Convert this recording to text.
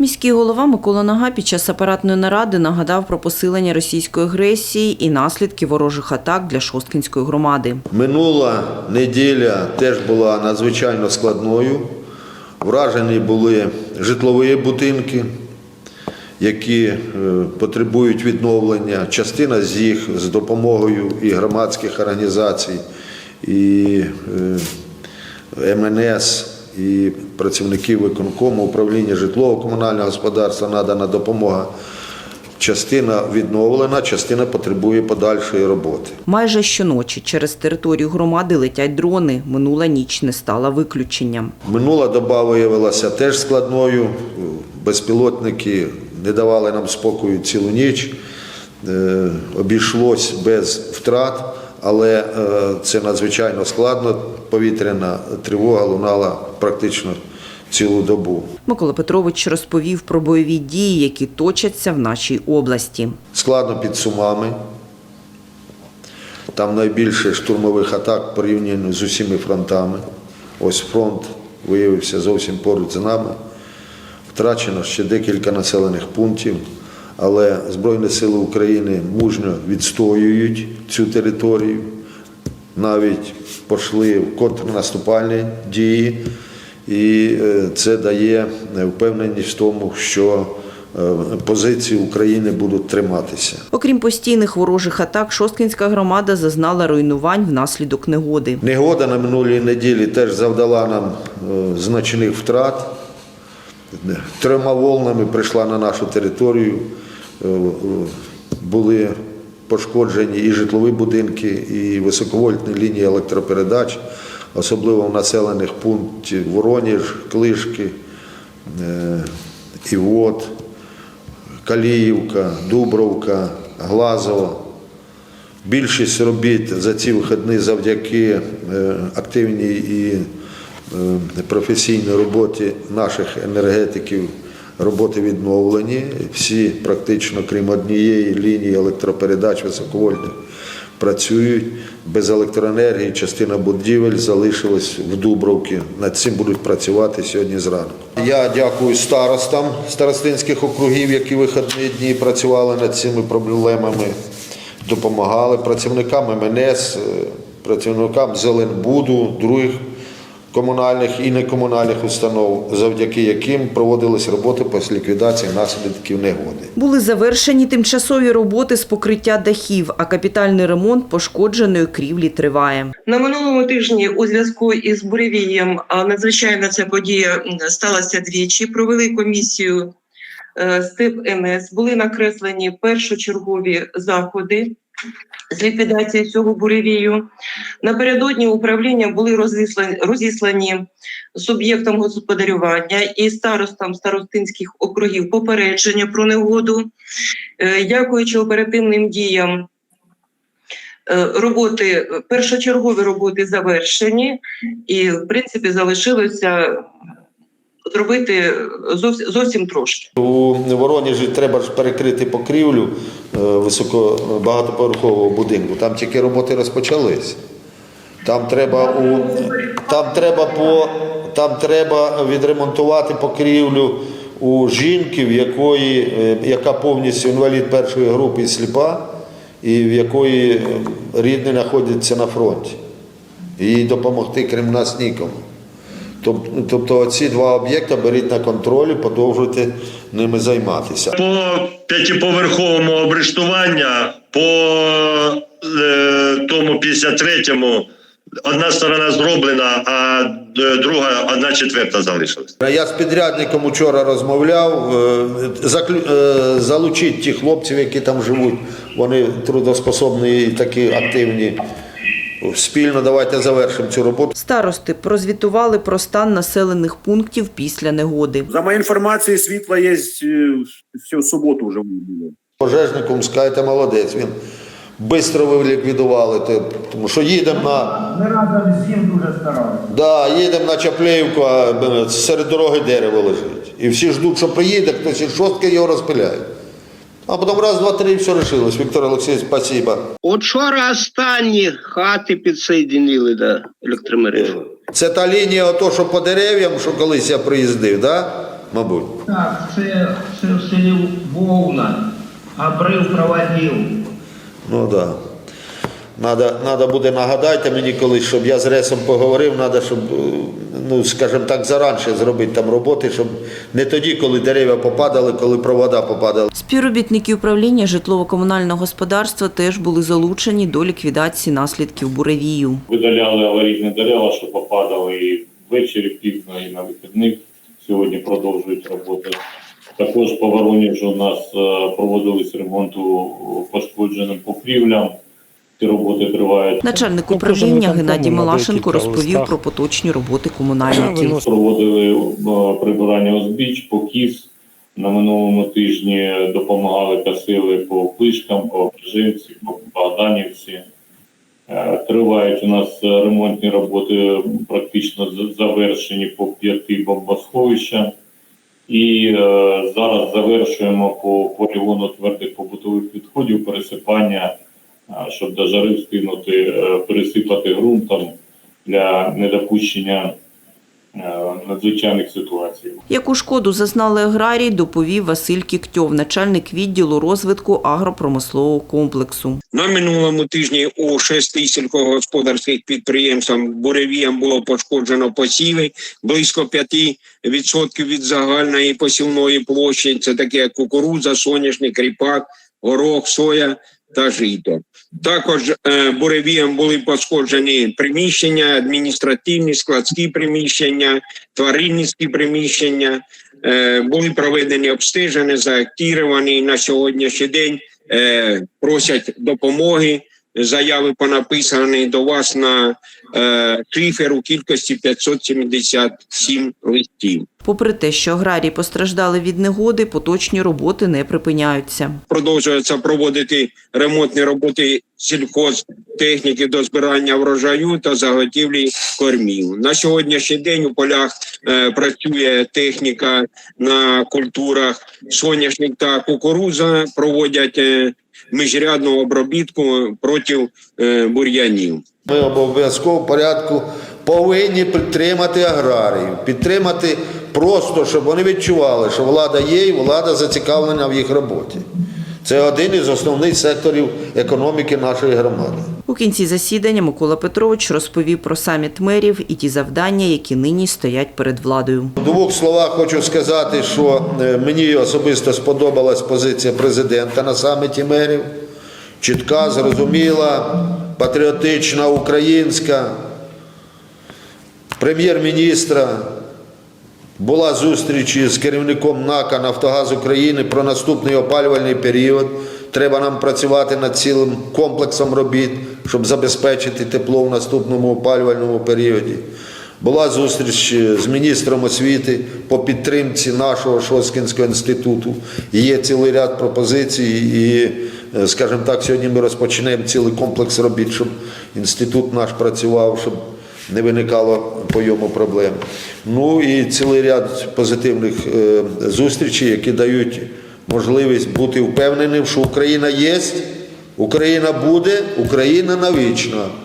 Міський голова Микола Нага під час апаратної наради нагадав про посилення російської агресії і наслідки ворожих атак для Шосткінської громади. Минула неділя теж була надзвичайно складною. Вражені були житлові будинки, які е, потребують відновлення. Частина з їх з допомогою і громадських організацій, і е, МНС, і працівників виконкому управління житлово-комунального господарства надана допомога. Частина відновлена, частина потребує подальшої роботи. Майже щоночі через територію громади летять дрони. Минула ніч не стала виключенням. Минула доба виявилася теж складною. Безпілотники не давали нам спокою цілу ніч. Е, Обійшлось без втрат, але е, це надзвичайно складно. Повітряна тривога лунала практично цілу добу. Микола Петрович розповів про бойові дії, які точаться в нашій області. Складно під Сумами. Там найбільше штурмових атак порівняно з усіма фронтами. Ось фронт виявився зовсім поруч з нами. Втрачено ще декілька населених пунктів, але Збройні Сили України мужньо відстоюють цю територію. Навіть пішли в контрнаступальні дії, і е, це дає впевненість в тому, що е, позиції України будуть триматися. Окрім постійних ворожих атак, Шосткінська громада зазнала руйнувань внаслідок негоди. Негода на минулій неділі теж завдала нам е, значних втрат. Трьома волнами прийшла на нашу територію. Е, Були пошкоджені і житлові будинки, і високовольтні лінії електропередач, особливо в населених пунктах Вороніж, Клишки, е, Івот, Каліївка, Дубровка, Глазово. Більшість робіт за ці вихідні завдяки е, активній і професійній роботі наших енергетиків роботи відновлені. Всі практично, крім однієї лінії електропередач високовольтних, працюють. Без електроенергії частина будівель залишилась в Дубровці. Над цим будуть працювати сьогодні зранку. Я дякую старостам старостинських округів, які вихідні дні працювали над цими проблемами допомагали працівникам МНС, е, працівникам Зеленбуду, других комунальних і некомунальних установ, завдяки яким проводились роботи по ліквідації наслідків негоди. Були завершені тимчасові роботи з покриття дахів, а капітальний ремонт пошкодженої крівлі триває. На минулому тижні у зв'язку із буревієм надзвичайна ця подія сталася двічі. Провели комісію е, з ТИП МС. Були накреслені першочергові заходи з ліквідації цього буревію. Напередодні управління були розіслані, розіслані суб'єктам господарювання і старостам старостинських округів попередження про негоду. Е, Дякуючи оперативним діям Е, роботи, першочергові роботи завершені, і в принципі залишилося зробити зовсім, зовсім трошки. У Воронежі треба ж перекрити покрівлю е, високо багатоповерхового будинку. Там тільки роботи розпочались. Там треба у там треба по там треба відремонтувати покрівлю у жінки, в якої е, яка повністю інвалід першої групи і сліпа, і в якої е, рідні знаходяться на фронті. Їй допомогти крім нас нікому. Тоб- Тобто ці два об'єкти беріть на контроль і продовжуйте ними займатися. по п'ятиповерховому обрештування, по е, тому 53-му одна сторона зроблена, а е, друга одна четверта залишилась. Я з підрядником вчора розмовляв. е, заклю- е, Залучіть ті хлопців, які там живуть. Вони трудоспособні і такі активні. Спільно давайте завершимо цю роботу. Старости прозвітували про стан населених пунктів після негоди. За моей информацией, світло є всю суботу вже було. Пожежником скажете, молодець. Він швидко ви ліквідували, те, тому що їдемо на, Ми разом з ним дуже старалися. да, їдемо на Чаплеївку, а е, серед дороги дерево лежить. І всі ждуть, що приїде, хтось із шостки його розпиляє. А потім раз, два, три, і все решилось. Віктор Олексійович, спасибо. От вчора останні хати підсоєдинили до електромережі. Це та лінія, ото, що по дерев'ям, що колись я приїздив, да? мабуть. Так, це, це в селі Вовна, обрив проводив. Ну так. Да. Надо, надо буде нагадайте мені колись, щоб я з Ресом поговорив, треба, щоб, е, ну, скажімо так, заранше зробити там роботи, щоб не тоді, коли дерева попадали, коли провода попадали. Співробітники управління житлово-комунального господарства теж були залучені до ліквідації наслідків буревію. видаляли аварійні дерева, що попадали і ввечері пізно, і на вихідних. Сьогодні продовжують роботи. Також по Воронежу у нас е, проводились ремонту пошкодженим покрівлям. Ці роботи тривають. Начальник Ну, управління Геннадій Малашенко розповів про поточні роботи комунальників. Проводили е, прибирання узбіч, покіс. На минулому тижні допомагали косили по Пишкам, по Прижинці, по Богданівці. Е, Тривають у нас ремонтні роботи практично завершені по п'яти бомбосховищам. І е, зараз завершуємо по полігону твердих побутових відходів пересипання, щоб до жари встигнути е, пересипати ґрунтом для недопущення е, надзвичайних ситуацій. Яку шкоду зазнали аграрії, доповів Василь Кіктьов, начальник відділу розвитку агропромислового комплексу. На минулому тижні у шести сільськогосподарських підприємств буревіям було пошкоджено посіви близько 5% від загальної посівної площі. Це таке як кукурудза, соняшник, ріпак, горох, соя та жито. Також е, буревіям були пошкоджені приміщення, адміністративні, складські приміщення, тваринницькі приміщення. Е, були проведені обстеження, заактіровані на сьогоднішній день е, просять допомоги. Заяви понаписані до вас на шифер у кількості 577 листів. Попри те, що аграрії постраждали від негоди, поточні роботи не припиняються. Продовжується проводити ремонтні роботи сільхозтехніки до збирання врожаю та заготівлі кормів. На сьогоднішній день у полях е, працює техніка на культурах соняшник та кукурудза. Проводять е, міжрядну обробітку проти е, бур'янів. Ми обов'язково в порядку повинні підтримати аграріїв, підтримати просто, щоб вони відчували, що влада є і влада зацікавлена в їх роботі. Це один із основних секторів економіки нашої громади. У кінці засідання Микола Петрович розповів про саміт мерів і ті завдання, які нині стоять перед владою. В двох словах хочу сказати, що е, мені особисто сподобалась позиція президента на саміті мерів. Чітка, зрозуміла, патріотична, українська. Прем'єр-міністра була зустріч із керівником НАКа Нафтогаз України про наступний опалювальний період. Треба нам працювати над цілим комплексом робіт, щоб забезпечити тепло в наступному опалювальному періоді. Була зустріч з міністром освіти по підтримці нашого Шоскінського інституту. Є цілий ряд пропозицій, і, скажімо так, сьогодні ми розпочнемо цілий комплекс робіт, щоб інститут наш працював, щоб не виникало по йому проблем. Ну і цілий ряд позитивних е, зустрічей, які дають можливість бути впевненим, що Україна є, Україна буде, Україна навічна.